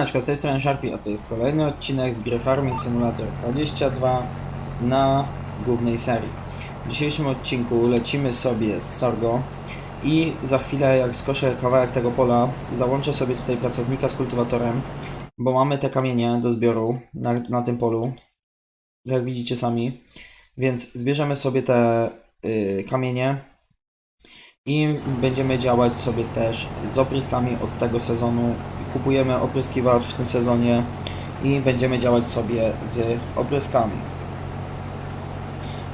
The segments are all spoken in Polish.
Siemaneczko, z tej strony Sharpie, a to jest kolejny odcinek z gry Farming Simulator 22 na głównej serii. W dzisiejszym odcinku lecimy sobie z Sorgo i za chwilę jak skoszę kawałek tego pola, załączę sobie tutaj pracownika z kultywatorem, bo mamy te kamienie do zbioru na, na tym polu, jak widzicie sami, więc zbierzemy sobie te y, kamienie i będziemy działać sobie też z opryskami od tego sezonu. Kupujemy opryskiwacz w tym sezonie i będziemy działać sobie z opryskami.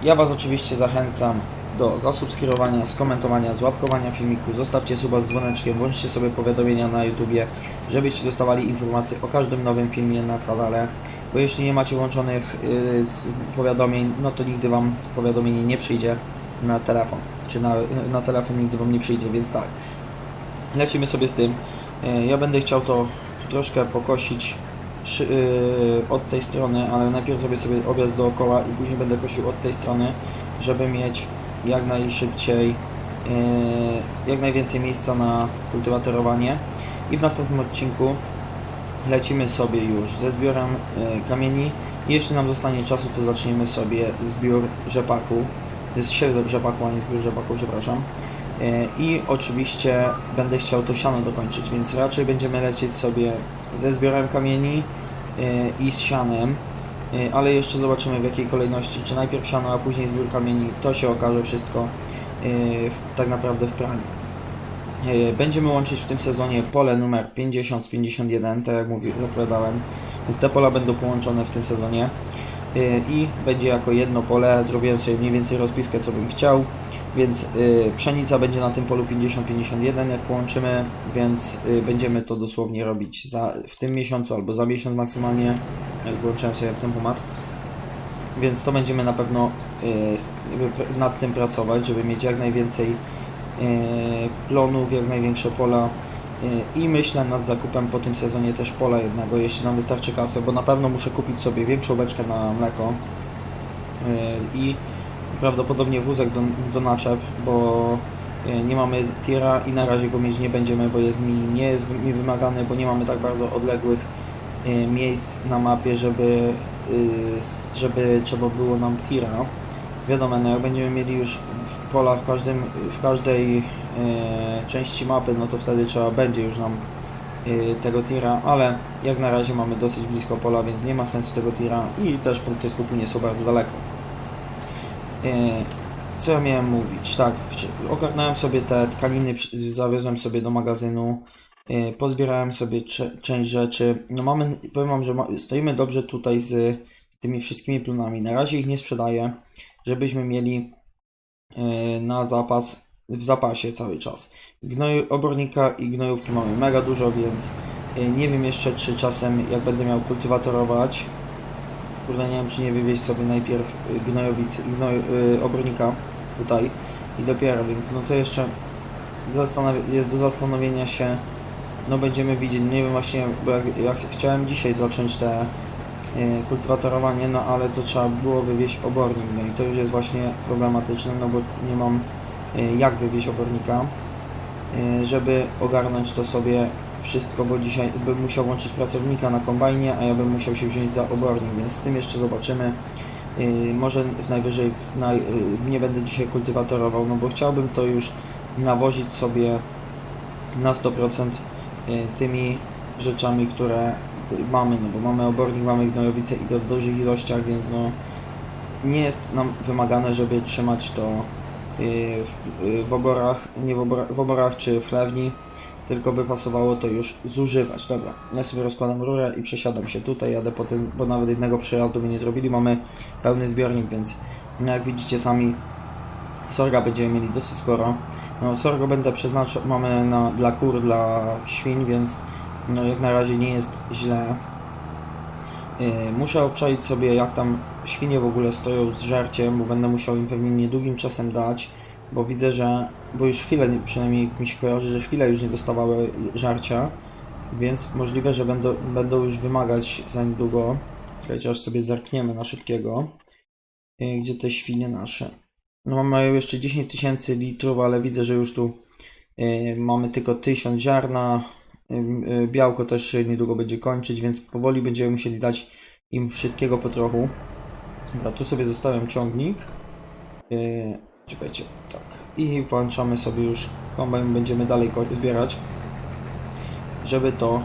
Ja Was oczywiście zachęcam do zasubskrybowania, skomentowania, złapkowania filmiku, zostawcie suba z dzwoneczkiem, włączcie sobie powiadomienia na YouTubie, żebyście dostawali informacje o każdym nowym filmie na kanale, bo jeśli nie macie włączonych yy, powiadomień, no to nigdy Wam powiadomienie nie przyjdzie na telefon, czy na, na telefon nigdy Wam nie przyjdzie, więc tak. Lecimy sobie z tym. E, Ja będę chciał to troszkę pokosić yy, od tej strony, ale najpierw zrobię sobie objazd dookoła i później będę kosił od tej strony, żeby mieć jak najszybciej, yy, jak najwięcej miejsca na kultywatorowanie. I w następnym odcinku lecimy sobie już ze zbiorem kamieni. Jeśli nam zostanie czasu, to zaczniemy sobie zbiór rzepaku. Jest siew rzepaku, a nie zbiór rzepaku, przepraszam. E, I oczywiście będę chciał to siano dokończyć, więc raczej będziemy lecieć sobie ze zbiorem kamieni e, i z sianem, E, ale jeszcze zobaczymy w jakiej kolejności, czy najpierw siano, a później zbiór kamieni, to się okaże wszystko tak naprawdę w praniu. Będziemy łączyć w tym sezonie pole numer 50 z 51, tak jak mówi, zapowiadałem, więc te pola będą połączone w tym sezonie. I będzie jako jedno pole, zrobiłem sobie mniej więcej rozpiskę co bym chciał, więc y, pszenica będzie na tym polu 50-51 jak połączymy, więc y, będziemy to dosłownie robić za, w tym miesiącu albo za miesiąc maksymalnie, jak włączyłem sobie tempomat. Więc to będziemy na pewno y, nad tym pracować, żeby mieć jak najwięcej plonów, jak największe pola i myślę nad zakupem po tym sezonie też pola jednego, jeśli nam wystarczy kasy, bo na pewno muszę kupić sobie większą beczkę na mleko i prawdopodobnie wózek do, do naczep, bo e, nie mamy tiera i na razie go mieć nie będziemy, bo jest mi, nie jest mi wymagany, bo nie mamy tak bardzo odległych e, miejsc na mapie, żeby, y, żeby trzeba było nam tira. Wiadomo, no jak będziemy mieli już w polach w, każdym, w każdej e, części mapy, no to wtedy trzeba będzie już nam tego tira, ale jak na razie mamy dosyć blisko pola, więc nie ma sensu tego tira i też punkty skupu nie są bardzo daleko. E, Co ja miałem mówić? Tak, ogarnąłem sobie te tkaniny, zawiozłem sobie do magazynu, e, pozbierałem sobie część rzeczy. No mamy, powiem wam, że stoimy dobrze tutaj z, tymi wszystkimi plonami. Na razie ich nie sprzedaję, żebyśmy mieli e, na zapas, w zapasie cały czas. Gnoju, obornika i gnojówki mamy mega dużo, więc nie wiem jeszcze, czy czasem jak będę miał kultywatorować, Kurde, nie wiem, czy nie wywieźć sobie najpierw y, gnojowicy, gnoj, y, obornika tutaj i dopiero, więc no to jeszcze jest do zastanowienia się, no będziemy widzieć, nie wiem właśnie, bo jak, chciałem dzisiaj zacząć te y, kultywatorowanie, no ale to trzeba było wywieźć obornik, no i to już jest właśnie problematyczne, no bo nie mam y, jak wywieźć obornika, żeby ogarnąć to sobie wszystko, bo dzisiaj bym musiał włączyć pracownika na kombajnie, a ja bym musiał się wziąć za obornik, więc z tym jeszcze zobaczymy. Yy, może najwyżej yy, nie będę dzisiaj kultywatorował, no bo chciałbym to już nawozić sobie na 100% yy, tymi rzeczami, które y, mamy, no bo mamy obornik, mamy gnojowice i to w dużych ilościach, więc no nie jest nam wymagane, żeby trzymać to w, w oborach, nie w, obora, w oborach czy w chlewni, tylko by pasowało to już zużywać. Dobra, ja sobie rozkładam rurę i przesiadam się tutaj, jadę po tym, bo nawet jednego przejazdu by nie zrobili, mamy pełny zbiornik, więc no jak widzicie sami sorga będziemy mieli dosyć sporo. No sorgo będę przeznaczał, mamy na, dla kur, dla świń, więc no jak na razie nie jest źle. Yy, Muszę obczaić sobie jak tam świnie w ogóle stoją z żarciem, bo będę musiał im pewnie niedługim czasem dać, bo widzę, że, bo już chwilę, przynajmniej mi się kojarzy, że chwilę już nie dostawały żarcia, więc możliwe, że będą, będą już wymagać za niedługo. Czekajcie, aż sobie zerkniemy na szybkiego, Yy, gdzie te świnie nasze. No mają jeszcze 10 tysięcy litrów, ale widzę, że już tu yy, mamy tylko 1000 ziarna, y, Białko też niedługo będzie kończyć, więc powoli będziemy musieli dać im wszystkiego po trochu. Dobra, tu sobie zostawiam ciągnik. Czekajcie, tak. I włączamy sobie już kombajn, będziemy dalej ko- zbierać. Żeby to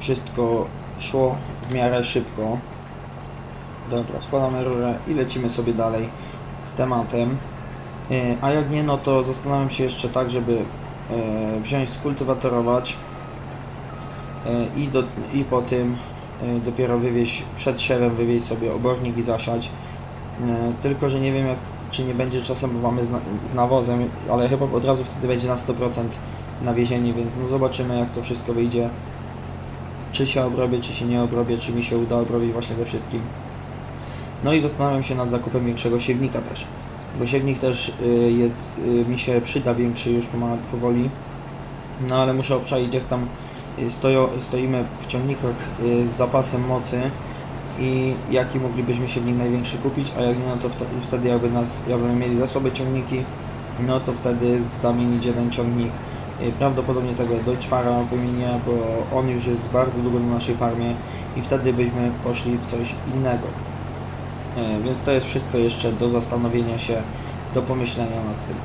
wszystko szło w miarę szybko. Dobra, składamy rurę i lecimy sobie dalej z tematem. Yy, A jak nie, no to zastanawiam się jeszcze tak, żeby yy, wziąć, skultywatorować yy, i, do, i po tym dopiero wywieźć, przed siewem wywieźć sobie obornik i zasiać. Tylko, że nie wiem jak, czy nie będzie czasem, bo mamy z, na, z nawozem, ale chyba od razu wtedy będzie na 100% nawiezienie, więc no zobaczymy jak to wszystko wyjdzie. Czy się obrobię, czy się nie obrobię, czy mi się uda obrobić właśnie ze wszystkim. No i zastanawiam się nad zakupem większego siewnika też. Bo siewnik też y, jest, y, mi się przyda większy już powoli. No ale muszę obczaić jak tam y, stojo, stoimy w ciągnikach z zapasem mocy i jaki moglibyśmy siewnik największy kupić, a jak nie, no to wtedy, jakby nas, jakby mieli za słabe ciągniki, no to wtedy zamienić jeden ciągnik. Y, Prawdopodobnie tego Deutschfara wymienię, bo on już jest bardzo długo na naszej farmie i wtedy byśmy poszli w coś innego. E, Więc to jest wszystko jeszcze do zastanowienia się, do pomyślenia nad tym.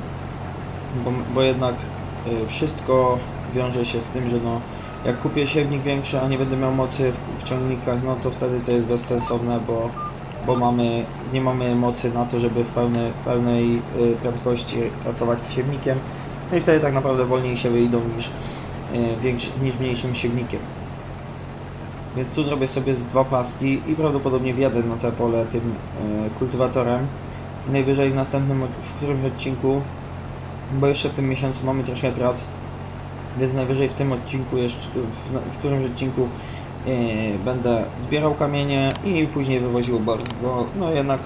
Bo, bo jednak e, wszystko wiąże się z tym, że no, jak kupię siewnik większy, a nie będę miał mocy w, w ciągnikach, no to wtedy to jest bezsensowne, bo, bo mamy, nie mamy mocy na to, żeby w pełnej, pełnej e, prędkości pracować siewnikiem. No i wtedy tak naprawdę wolniej się wyjdą niż, e, większy, niż mniejszym siewnikiem. Więc tu zrobię sobie z dwa paski i prawdopodobnie wjadę na te pole tym e, kultywatorem. Najwyżej w następnym, w którymś odcinku, bo jeszcze w tym miesiącu mamy troszkę prac, więc najwyżej w tym odcinku jeszcze, w, w którymś odcinku e, będę zbierał kamienie i później wywoził obornik, bo no jednak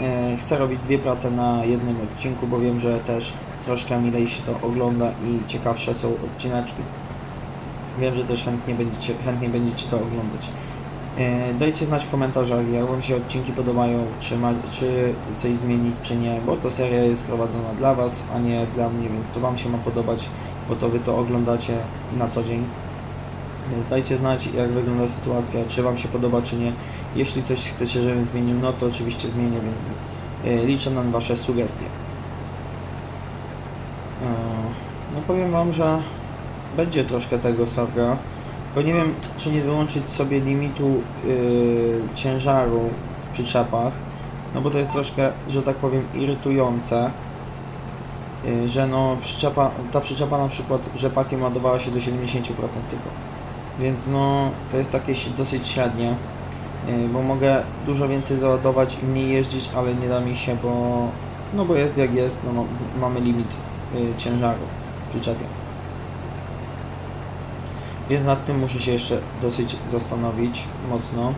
e, chcę robić dwie prace na jednym odcinku, bo wiem, że też troszkę milej się to ogląda i ciekawsze są odcineczki. Wiem, że też chętnie będziecie, chętnie będziecie to oglądać. E, Dajcie znać w komentarzach, jak Wam się odcinki podobają, czy, ma, czy coś zmienić, czy nie, bo to seria jest prowadzona dla Was, a nie dla mnie, więc to Wam się ma podobać, bo to Wy to oglądacie na co dzień. Więc dajcie znać, jak wygląda sytuacja, czy Wam się podoba, czy nie. Jeśli coś chcecie, żebym zmienił, no to oczywiście zmienię, więc e, liczę na Wasze sugestie. E, No powiem Wam, że będzie troszkę tego sorga. Bo nie wiem, czy nie wyłączyć sobie limitu yy, ciężaru w przyczepach. No bo to jest troszkę, że tak powiem, irytujące. Yy, że no przyczepa, ta przyczepa na przykład rzepakiem ładowała się do 70% tylko. Więc no to jest takie dosyć średnie. Yy, bo mogę dużo więcej załadować i mniej jeździć, ale nie da mi się, bo no bo jest jak jest, no, ma- mamy limit yy, ciężaru w przyczepie. Więc nad tym muszę się jeszcze dosyć zastanowić mocno.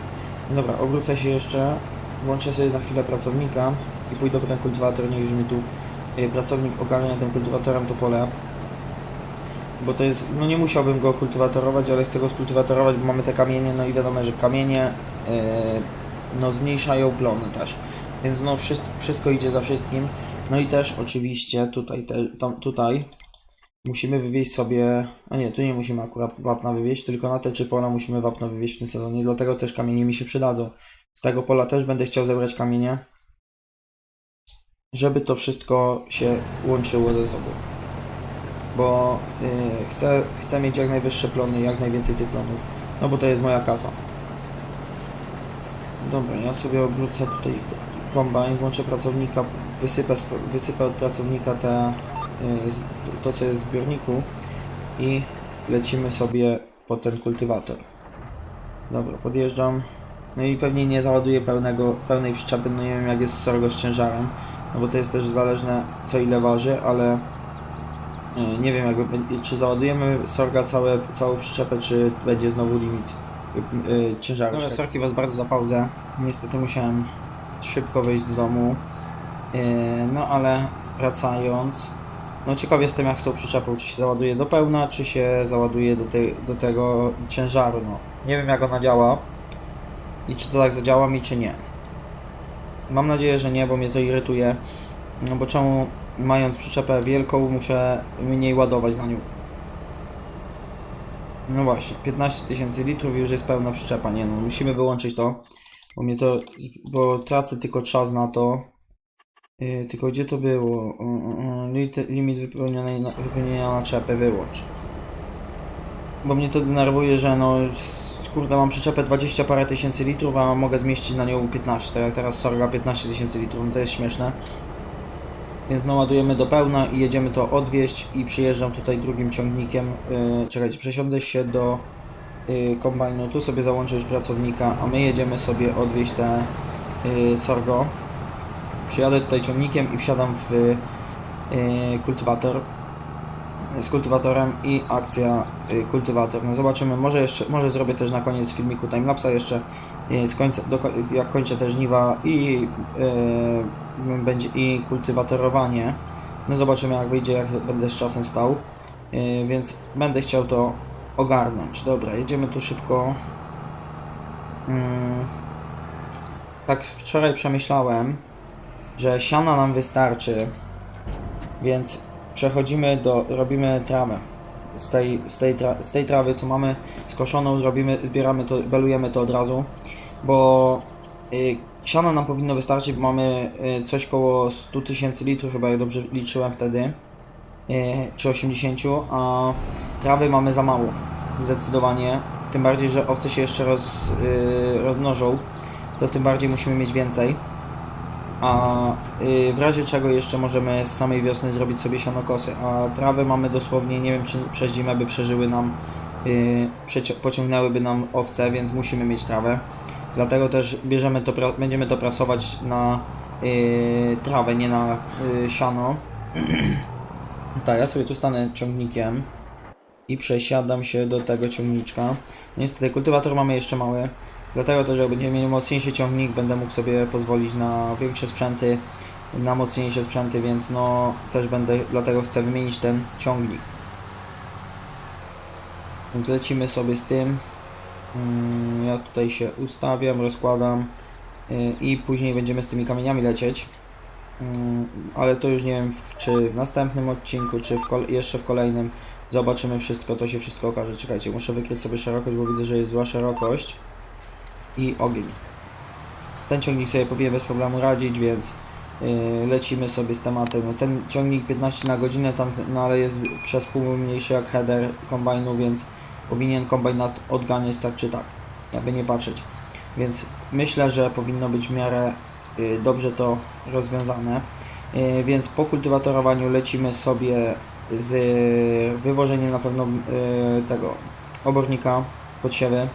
No Dobra, obrócę się jeszcze, włączę sobie na chwilę pracownika i pójdę po ten kultywator, niech mi tu y, pracownik ogarnia tym kultywatorem to pole. Bo to jest, no nie musiałbym go kultywatorować, ale chcę go skultywatorować, bo mamy te kamienie, no i wiadomo, że kamienie y, no zmniejszają plony też. Więc no wszystko, wszystko idzie za wszystkim. No i też oczywiście tutaj, te, tam, tutaj musimy wywieźć sobie, a nie, tu nie musimy akurat wapna wywieźć, tylko na te trzy pola musimy wapno wywieźć w tym sezonie, dlatego też kamienie mi się przydadzą. Z tego pola też będę chciał zebrać kamienie, żeby to wszystko się łączyło ze sobą. Bo yy, chcę, chcę mieć jak najwyższe plony, jak najwięcej tych plonów, no bo to jest moja kasa. Dobra, ja sobie obrócę tutaj kombajn, włączę pracownika, wysypę, wysypę od pracownika te to co jest w zbiorniku i lecimy sobie po ten kultywator. Dobra, podjeżdżam. No i pewnie nie załaduję pełnego, pełnej przyczepy, no nie wiem jak jest sorgo z ciężarem, no bo to jest też zależne co ile waży, ale y, nie wiem jakby, czy załadujemy sorga całe, całą przyczepę, czy będzie znowu limit y, ciężaru. Dobra, sorki was bardzo za pauzę. Niestety musiałem szybko wyjść z domu. No ale wracając, no ciekaw jestem jak z tą przyczepą, czy się załaduje do pełna, czy się załaduje do, te, do tego ciężaru, no. Nie wiem jak ona działa i czy to tak zadziała mi, czy nie. Mam nadzieję, że nie, bo mnie to irytuje, no bo czemu mając przyczepę wielką muszę mniej ładować na nią. No właśnie, 15 tysięcy litrów już jest pełna przyczepa. Nie no, musimy wyłączyć to, bo mnie to, bo tracę tylko czas na to. Yy, tylko gdzie to było? Yy, yy, lit- limit wypełnionej na, wypełnienia naczepy wyłącz. Bo mnie to denerwuje, że no, kurde, mam przyczepę 20 parę tysięcy litrów, a mogę zmieścić na nią 15, tak jak teraz Sorga 15 tysięcy litrów, no to jest śmieszne. Więc no ładujemy do pełna i jedziemy to odwieźć i przyjeżdżam tutaj drugim ciągnikiem. Yy, czekajcie, przesiądę się do yy, kombajnu, tu sobie załączę już pracownika, a my jedziemy sobie odwieźć te yy, sorgo. Przyjadę tutaj ciągnikiem i wsiadam w yy, kultywator z kultywatorem i akcja yy, kultywator. No zobaczymy, może jeszcze, może zrobię też na koniec filmiku timelapsa jeszcze yy, z końca, do, jak kończę te żniwa i yy, będzie i kultywatorowanie. No zobaczymy jak wyjdzie, jak będę z czasem stał. Yy, więc będę chciał to ogarnąć. Dobra, jedziemy tu szybko. Mm. Tak wczoraj przemyślałem, że siana nam wystarczy, więc przechodzimy do, robimy trawę. Z tej, z, tej tra, z tej trawy, co mamy skoszoną, robimy, zbieramy to, belujemy to od razu, bo y, siana nam powinno wystarczyć, bo mamy y, coś koło 100 tysięcy litrów, chyba jak dobrze liczyłem wtedy, y, czy 80, a trawy mamy za mało, zdecydowanie. Tym bardziej, że owce się jeszcze roz, y, rozmnożą, to tym bardziej musimy mieć więcej. A y, w razie czego jeszcze możemy z samej wiosny zrobić sobie sianokosy. A trawy mamy dosłownie, nie wiem czy przez zimę by przeżyły nam, y, pociągnęłyby nam owce, więc musimy mieć trawę. Dlatego też bierzemy to, będziemy to prasować na y, trawę, nie na siano. Tak, ja sobie tu stanę ciągnikiem i przesiadam się do tego ciągniczka. No niestety kultywator mamy jeszcze mały, dlatego też jak będziemy mieli mocniejszy ciągnik, będę mógł sobie pozwolić na większe sprzęty, na mocniejsze sprzęty, więc no też będę, dlatego chcę wymienić ten ciągnik. Więc lecimy sobie z tym. Mm, Ja tutaj się ustawiam, rozkładam y, i później będziemy z tymi kamieniami lecieć. Mm, Ale to już nie wiem, czy w następnym odcinku, czy w jeszcze w kolejnym zobaczymy wszystko, to się wszystko okaże. Czekajcie, muszę wykryć sobie szerokość, bo widzę, że jest zła szerokość. I ogień. Ten ciągnik sobie powinien bez problemu radzić, więc yy, lecimy sobie z tematem. No, ten ciągnik 15 na godzinę, tam, no ale jest przez pół mniejszy jak header kombajnu, więc powinien kombajn nas odganiać tak czy tak, jakby nie patrzeć. Więc myślę, że powinno być w miarę y, dobrze to rozwiązane. Y, Więc po kultywatorowaniu lecimy sobie z wywożeniem na pewno y, tego obornika pod siewy.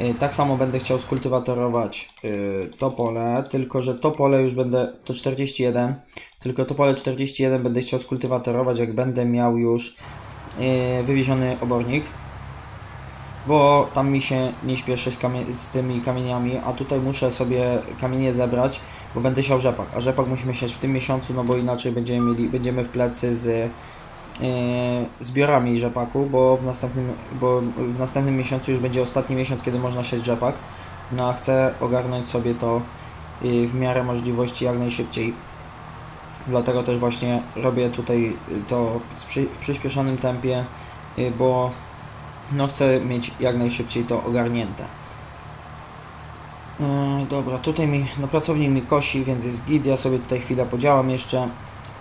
Y, Tak samo będę chciał skultywatorować y, to pole, tylko że to pole już będę, to 41, tylko to pole 41 będę chciał skultywatorować jak będę miał już y, wywieziony obornik bo tam mi się nie śpieszy z, z tymi kamieniami, a tutaj muszę sobie kamienie zebrać, bo będę siał rzepak, a rzepak musimy siać w tym miesiącu, no bo inaczej będziemy mieli, będziemy w plecy z zbiorami rzepaku, bo w następnym, bo w następnym miesiącu już będzie ostatni miesiąc, kiedy można siać rzepak, no a chcę ogarnąć sobie to w miarę możliwości jak najszybciej. Dlatego też właśnie robię tutaj to w przy- w przyspieszonym tempie, yy, bo no chcę mieć jak najszybciej to ogarnięte. Yy, dobra, tutaj mi, no pracownik mi kosi, więc jest git, ja sobie tutaj chwilę podziałam jeszcze.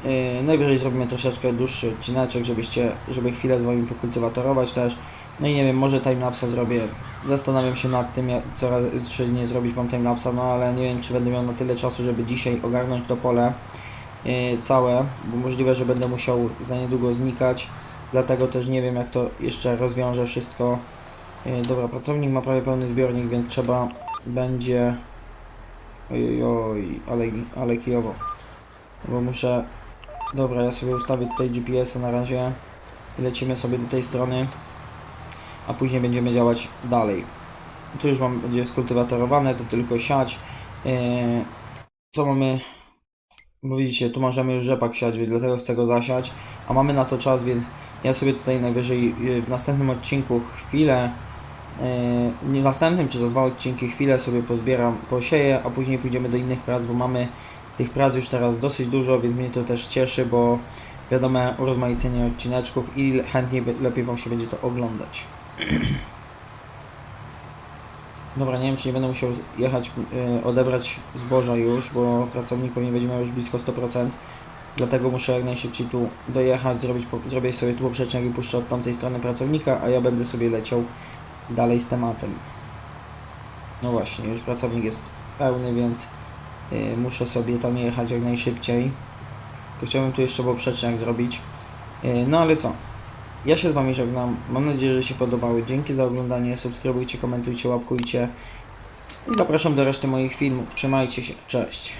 Yy, najwyżej zrobimy troszeczkę dłuższy odcineczek, żebyście, żeby chwilę z wami pokultywatorować też. No i nie wiem, może timelapsa zrobię. Zastanawiam się nad tym, co, czy nie zrobić wam timelapsa, no ale nie wiem, czy będę miał na tyle czasu, żeby dzisiaj ogarnąć to pole yy, całe, bo możliwe, że będę musiał za niedługo znikać. Dlatego też nie wiem jak to jeszcze rozwiążę wszystko. Yy, Dobra, pracownik ma prawie pełny zbiornik, więc trzeba będzie... Oj, oj, ale, ale kijowo. Bo muszę... Dobra, ja sobie ustawię tutaj GPS-a na razie. I lecimy sobie do tej strony. A później będziemy działać dalej. Tu już mam, będzie skultywatorowane, to tylko siać. Yy, co mamy... Bo widzicie, tu możemy już rzepak siać, więc dlatego chcę go zasiać. A mamy na to czas, więc ja sobie tutaj najwyżej y, w następnym odcinku chwilę, y, nie w następnym czy za dwa odcinki chwilę sobie pozbieram, posieję, a później pójdziemy do innych prac, bo mamy tych prac już teraz dosyć dużo, więc mnie to też cieszy, bo wiadome urozmaicenie odcineczków i chętniej lepiej Wam się będzie to oglądać. Dobra, nie wiem czy nie będę musiał jechać, y, odebrać zboża już, bo pracownik pewnie będzie miał już blisko 100%. Dlatego muszę jak najszybciej tu dojechać, zrobić, po- zrobię sobie tu poprzeczniak i puszczę od tamtej strony pracownika, a ja będę sobie leciał dalej z tematem. No właśnie, już pracownik jest pełny, więc muszę sobie tam jechać jak najszybciej. Chciałbym tu jeszcze poprzeczniak zrobić. Y, no ale co? Ja się z Wami żegnam. Mam nadzieję, że się podobały. Dzięki za oglądanie. Subskrybujcie, komentujcie, łapkujcie. I zapraszam do reszty moich filmów. Trzymajcie się. Cześć.